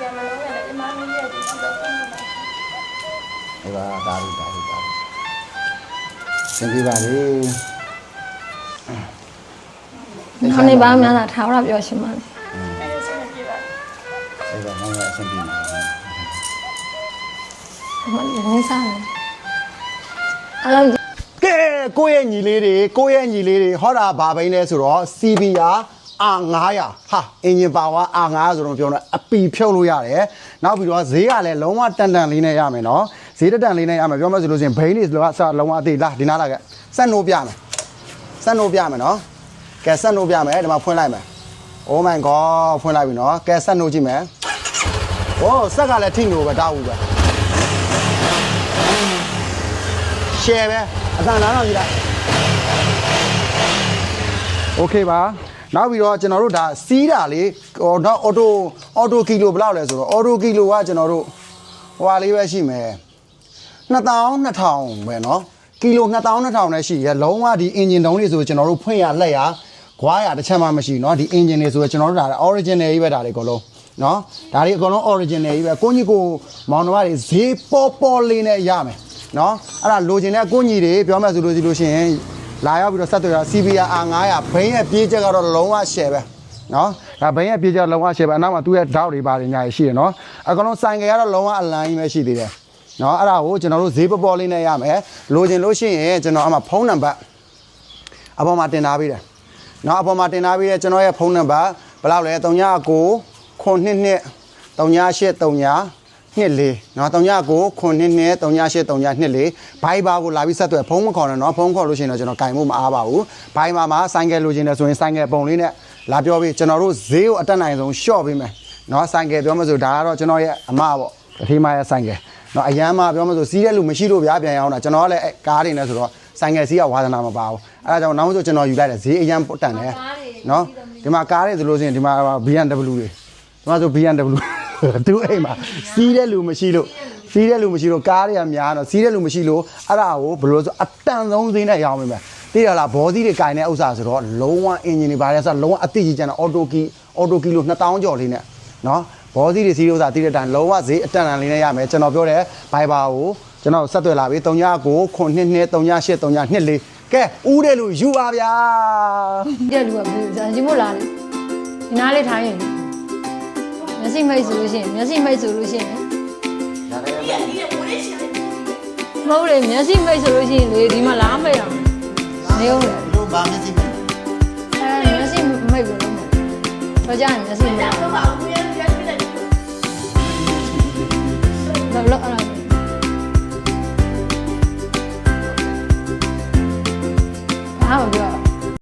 ကယ်မလုံးရတဲ့ဒီမှာမင်းရဲ့ဒီစီတော့ဆုံးမှာဒီပါဒါလေးဒါလေးဒါလေးသင်ပြပါလေနောက်နေ့ပါများတာထားရပြောရှင်ပါလေအဲ့ဒါဆက်ပြပါဒီပါမောင်ရအဆင်ပြေပါအမရင်းစားတယ်အဲ့လိုကဲကိုယ့်ရဲ့ညီလေးတွေကိုယ့်ရဲ့ညီလေးတွေဟောတာဘာဘိန်းလဲဆိုတော့ CBR R900 ဟာအင်ဂျင်ပါဝါ R900 ဆိုတော့ပြောတော့အပီဖြုတ်လို့ရတယ်နောက်ပြီးတော့ဈေးကလည်းလုံးဝတန်တန်လေးနဲ့ရမယ်နော်ဈေးတတန်လေးနဲ့ရမယ်ပြောမှဆိုလို့ရှိရင်ဘိန်းတွေဆိုတော့အစလုံးဝအသေးလားဒီနားလာကစက်နိုးပြမယ်စက်နိုးပြမယ်နော်ကဲစက်နိုးပြမယ်ဒီမှာဖွင့်လိုက်မယ် Oh my god ဖွင့်လိုက်ပြီနော်ကဲစက်နိုးကြည့်မယ်โอ้စက်ကလည်းထိနိုးပဲတောက်ဘူးပဲ share ပဲအစံနားတော့ကြည့်လိုက် okay ပါ နောက်ပြီးတော့ကျွန်တော်တို့ဒါစီးတာလေဟိုတော့အော်တိုအော်တိုကီလိုဘယ်လောက်လဲဆိုတော့အော်တိုကီလိုကကျွန်တော်တို့ဟိုဟာလေးပဲရှိမယ်2000 2000ပဲเนาะကီလို2000 2000နဲ့ရှိရလုံးဝဒီအင်ဂျင်တုံးတွေဆိုကျွန်တော်တို့ဖွင့်ရလှက်ရခွာရတစ်ချက်မှမရှိเนาะဒီအင်ဂျင်တွေဆိုကျွန်တော်တို့ဒါ original ကြီးပဲဒါတွေအကုန်လုံးเนาะဒါတွေအကုန်လုံး original ကြီးပဲကိုကြီးကိုမောင်နှမတွေဈေးပေါ်ပေါ်လေးနဲ့ရမယ်เนาะအဲ့ဒါလိုချင်တဲ့ကိုကြီးတွေပြောမှဆိုလို့ရှိလို့ရှိရင် လာရောက်ပြီးတော့ဆက်သွယ်တာ CBR R900 ဘိန်းရဲ့ပြေးချက်ကတော့လုံးဝ share ပဲနော်ဒါဘိန်းရဲ့ပြေးချက်လုံးဝ share ပဲအနောက်မှာသူ့ရဲ့ dock တွေပါတယ်ညာရှိတယ်နော်အကောင်လုံးဆိုင်ကယ်ကတော့လုံးဝအလန်းကြီးပဲရှိသေးတယ်နော်အဲ့ဒါကိုကျွန်တော်တို့ဈေးပပေါ်လေးနဲ့ရမယ်လိုချင်လို့ရှိရင်ကျွန်တော်အမှဖုန်းနံပါတ်အပေါ်မှာတင်ထားပေးတယ်နော်အပေါ်မှာတင်ထားပေးတဲ့ကျွန်တော်ရဲ့ဖုန်းနံပါတ်ဘယ်လောက်လဲ39 9 2 2 3 8 3 2လေးနော်3999 922 398 392 Viber ကိုလာပြီးဆက်သွယ်ဖုန်းမခေါ်နဲ့နော်ဖုန်းခေါ်လို့ရှိရင်တော့ကျွန်တော်ကင်ဖို့မအားပါဘူး Viber မှာဆိုင်ကယ်လိုချင်တယ်ဆိုရင်ဆိုင်ကယ်ပုံလေးနဲ့လာပြောပြီးကျွန်တော်တို့ဈေးကိုအတက်နိုင်ဆုံးရှော့ပေးမယ်နော်ဆိုင်ကယ်ပြောမဆိုဒါကတော့ကျွန်တော်ရဲ့အမပေါ့တတိမရဲ့ဆိုင်ကယ်နော်အရန်မပြောမဆိုစီးတဲ့လူမရှိလို့ဗျာပြန်ရအောင်တာကျွန်တော်ကလည်းကားတွေနဲ့ဆိုတော့ဆိုင်ကယ်စီးကဝါသနာမပါဘူးအဲဒါကြောင့်နောက်ဆိုကျွန်တော်ယူလိုက်တယ်ဈေးအရန်တန်တယ်နော်ဒီမှာကားတွေဆိုလို့ရှိရင်ဒီမှာ BMW တွေဒီမှာဆို BMW သူအိမ်မှာစီးတဲ့လူမရှိလို့စီးတဲ့လူမရှိလို့ကားတွေကများတော့စီးတဲ့လူမရှိလို့အဲ့ဒါကိုဘယ်လိုဆိုအတန်ဆုံးဈေးနဲ့ရောင်းမိမယ်သိရလားဘောစီးတွေကင်တဲ့ဥစ္စာဆိုတော့လုံးဝအင်ဂျင်တွေပါတယ်ဆိုတော့လုံးဝအသိကြီးကျန်တဲ့အော်တိုကီအော်တိုကီလို့2000ကျော်လေးနဲ့နော်ဘောစီးတွေစီးလို့ဥစ္စာသိတဲ့အတိုင်းလုံးဝဈေးအတန်တန်လေးနဲ့ရမယ်ကျွန်တော်ပြောတယ်ဘိုင်ဘာကိုကျွန်တော်ဆက်သွယ်လာပြီ39ခုနှစ်နှစ်38 39နှစ်လေးကဲဦးတဲ့လူယူပါဗျာတဲ့လူကဘယ်လိုဇာကြီးမို့လားလေဒီနားလေးထိုင်ရင် မျက်စိမိတ်ဆိုလို့ရှိရင်မျက်စိမိတ်ဆိုလို့ရှိရင်မဟုတ်လေမျက်စိမိတ်ဆိုလို့ရှိရင်လေဒီမှာလားမိတ်အောင်နေအောင်လေလို့ဘာမျက်စိမအဲမျက်စိမိတ်ဘူးလို့တော့ကြာရင်မျက်စိမိတ်ဘယ်လိုအဲ့ဒါ